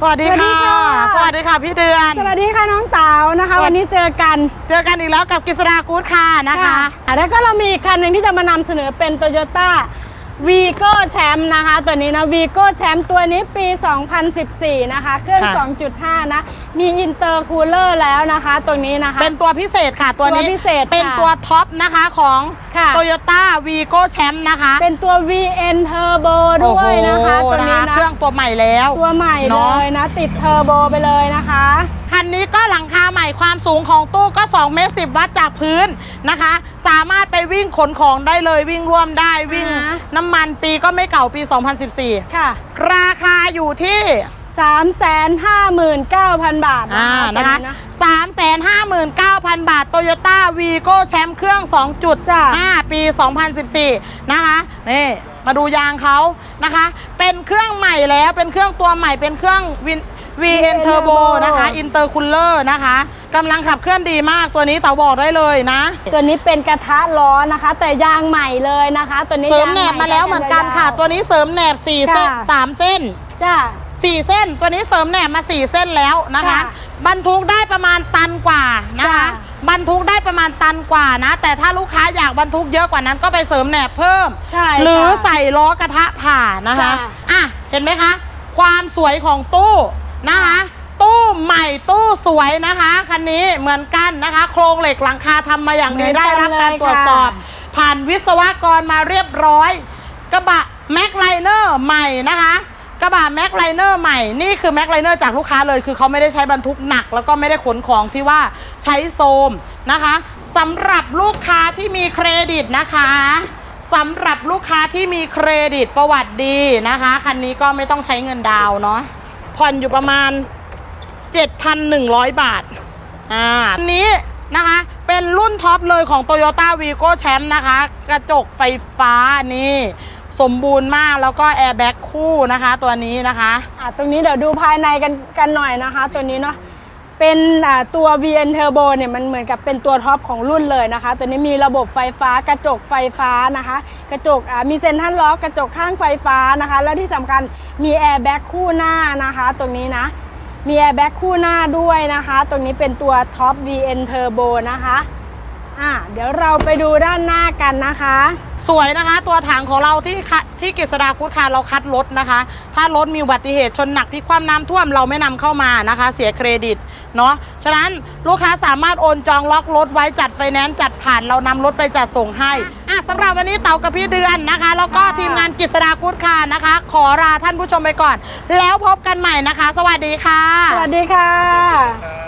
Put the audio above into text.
สวัสดีสวัสดีค่ะค่ะ สวัสดีค่ะพี่เดือน สวัสดีค่ะน้องเต๋านะคะสวัสวันนี้เจอกัน เจอกันอีกแล้วกับกิษดากู๊ดค่ะนะคะอ่แล้วก็เรามีอีกคันหนึ่งที่จะมานำเสนอเป็น Toyota v ีโก้แชมป์นะคะตัวนี้นะ v ีโก้แชมป์ตัวนี้ปี 2014 นะคะ เครื่อง ค่ะ 2.5 นะ มีอินเตอร์คูลเลอร์แล้วนะคะ ตรงนี้นะคะ เป็นตัวพิเศษค่ะตัวนี้ตัวพิเศษเป็นค่ะตัวท็อปนะคะของ ค่ะ Toyota Vigo Champ นะคะเป็นตัว VN Turbo ด้วยนะคะ โอ้โหตัวนี้นะคะนะเครื่องตัวใหม่แล้ว ตัวใหม่เนเลอะยนะ ติดเทอร์โบไปเลยนะคะคั นนี้ก็หลังคาใหม่ความสูงของตู้ก็2เมตร10วัตต์จากพื้นนะคะ สามารถไปวิ่งขนของได้เลยวิ่งร่วมได้วิ่งอ่าฮะ น้ำมันปีก็ไม่เก่าปี 2014 ค่ะราคาอยู่ที่ 359,000 บาทอ่านะนะคะคะสามแสนห้าหมื่นเก้าพันบาทโตโยต้าวีโก้แชมป์เครื่อง2.5 ปี 2014 นะคะ นี่ มาดูยางเขานะคะ เป็นเครื่องใหม่แล้ว เป็นเครื่องตัวใหม่ เป็นเครื่องวิน VN Turbo นะคะ Intercooler นะคะกำลังขับเคลื่อนดีมากตัวนี้เต๋าบอกได้เลยนะ ตัวนี้เป็นกระทะล้อนะคะ แต่ยางใหม่เลยนะคะ ตัวนี้เสริมยางแหนใบมาแล้วเหมือนกันค่ะ ตัวนี้เสริมแหนบ4เส้นค่ะสามเส้นจ้าสี่เส้น ตัวนี้เสริมแหนบมาสี่เส้นแล้วนะคะค่ะบรรทุกได้ประมาณตันกว่านะคะค่ะบรรทุกได้ประมาณตันกว่านะ แต่ถ้าลูกค้าอยากบรรทุกเยอะกว่านั้นก็ไปเสริมแหนบเพิ่มใช่หรือค่ะใส่ล้อกระทะผ่านะคะค่ะอะ เห็นไหมคะ ความสวยของตู้ นะคะ ตู้ใหม่ตู้สวยนะคะคันนี้เหมือนกันนะคะ โครงเหล็กหลังคาทำมาอย่างดีเหมือนกันได้รับการเลยตรวจสอบค่ะผ่านวิศวกรมาเรียบร้อย กระบะแม็กไลเนอร์ใหม่นะคะ กระบะแม็กไลเนอร์ใหม่นี่คือแม็กไลเนอร์จากลูกค้าเลย คือเขาไม่ได้ใช้บรรทุกหนัก แล้วก็ไม่ได้ขนของที่ว่าใช้โซมนะคะสำหรับลูกค้าที่มีเครดิตนะคะสำหรับลูกค้าที่มีเครดิตประวัติดีนะคะคันนี้ก็ไม่ต้องใช้เงินดาวน์เนาะ ผ่อนอยู่ประมาณ 7,100 บาท อ่าอันนี้นะคะ เป็นรุ่นท็อปเลยของ Toyota Vigo Champ นะคะ กระจกไฟฟ้านี่สมบูรณ์มากแล้วก็แอร์แบ็กคู่นะคะ ตัวนี้นะคะ อะตรงนี้เดี๋ยวดูภายในกันกันหน่อยนะคะ ตัวนี้เนาะ เป็นตัว VN Turbo เนี่ยมันเหมือนกับเป็นตัวท็อปของรุ่นเลยนะคะ ตัวนี้มีระบบไฟฟ้ากระจกไฟฟ้านะคะ กระจกมีเซ็นทรัลล็อกกระจกข้างไฟฟ้านะคะ แล้วที่สำคัญมีแอร์แบ็กคู่หน้านะคะ ตรงนี้นะมีแอร์แบ็กคู่หน้าด้วยนะคะ ตรงนี้เป็นตัวท็อป VN Turbo นะคะ อะเดี๋ยวเราไปดูด้านหน้ากันนะคะ สวยนะคะ ตัวถังของเราที่คัดที่กฤษดาคุดคาเราคัดรถนะคะ ถ้ารถมีอุบัติเหตุชนหนักพลิกคว่ำน้ำท่วมเราไม่นำเข้ามานะคะ เสียเครดิตเนาะฉะนั้นลูกค้าสามารถโอนจองล็อกรถไว้จัดไฟแนนซ์จัดผ่านเรานำรถไปจัดส่งให้อะสำหรับวันนี้เต่ากับพี่เดือนนะคะ แล้วก็ค่ะทีมงานกฤษดาคุดคานะคะ ขอลาท่านผู้ชมไปก่อน แล้วพบกันใหม่นะคะ สวัสดีค่ะ สวัสดีค่ะ